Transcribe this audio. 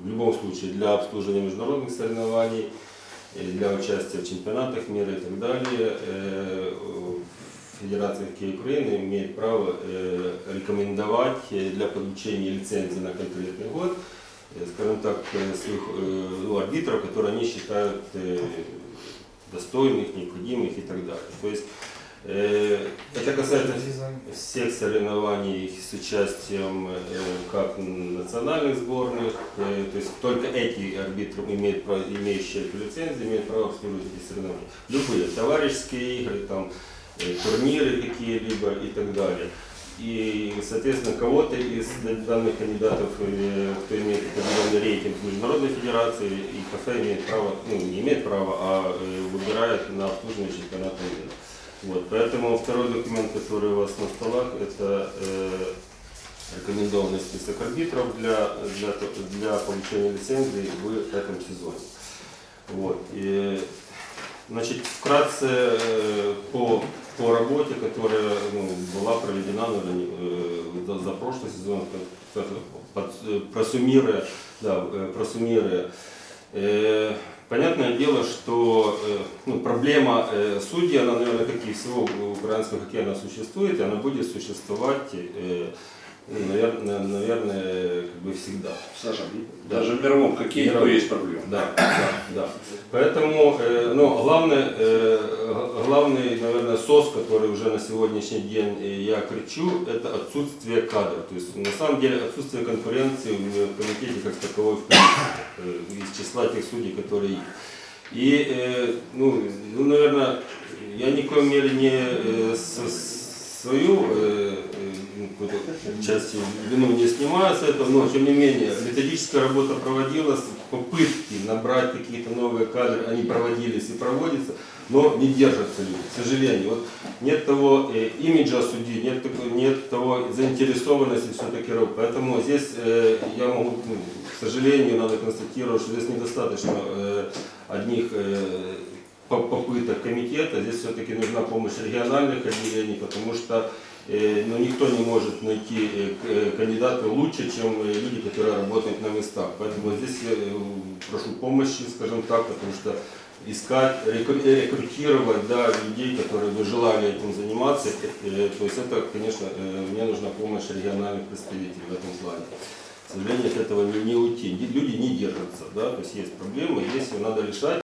в любом случае для обслуживания международных соревнований, э, для участия в чемпионатах мира и так далее, э, Федерация хоккея Украины имеет право э, рекомендовать для получения лицензии на конкретный год, скажем так, своих ну, арбитров, которые они считают достойных, необходимых и так далее. То есть это касается всех соревнований с участием э, как национальных сборных, э, то есть только эти арбитры, имеют, имеющие эту лицензию, имеют право обслуживать эти соревнования. Любые товарищеские игры, там, э, турниры какие-либо и так далее. И, соответственно, кого-то из данных кандидатов, э, кто имеет определенный рейтинг Международной Федерации, и кафе имеет право, ну, не имеет права, а э, выбирает на обслуживание чемпионата мира. Вот, поэтому второй документ, который у вас на столах, это э, рекомендованный список арбитров для, для, для получения лицензии в этом сезоне. Вот, и, значит, вкратце э, по, по работе, которая ну, была проведена наверное, не- э, за, прошлый сезон, под- просуммируя, да, э, просуммируя Э, Понятное дело, что э, ну, проблема э, судей, она, наверное, как и всего в украинском хоккее, она существует, и она будет существовать, э, наверное, наверное, как бы всегда. Саша, Да. даже в мировом хоккее Мировом. есть проблемы. Да, да, да. Поэтому, э, ну, главное, э, главный, наверное, сос, который уже на сегодняшний день э, я кричу, это отсутствие кадров. То есть, на самом деле, отсутствие конкуренции в комитете как таковой в э, из числа тех судей, которые есть. И, э, ну, ну, наверное, я ни в коем мере не э, свою ну, какую-то часть вину не снимаю с этого, но тем не менее методическая работа проводилась, попытки набрать какие-то новые кадры, они проводились и проводятся, но не держатся люди, к сожалению. Вот нет того э, имиджа судьи, нет, такой, нет того заинтересованности все-таки работать. Поэтому здесь э, я могу, ну, к сожалению, надо констатировать, что здесь недостаточно э, одних э, по- попыток комитета, здесь все-таки нужна помощь региональных отделений, потому что э, ну, никто не может найти э, э, кандидата лучше, чем люди, которые работают на местах. Поэтому здесь прошу помощи, скажем так, потому что искать, рекру- рекрутировать да, людей, которые бы желали этим заниматься, то есть это, конечно, мне нужна помощь региональных представителей в этом плане. К сожалению, от этого не, не уйти. Люди не держатся, да, то есть есть проблемы, ее надо решать.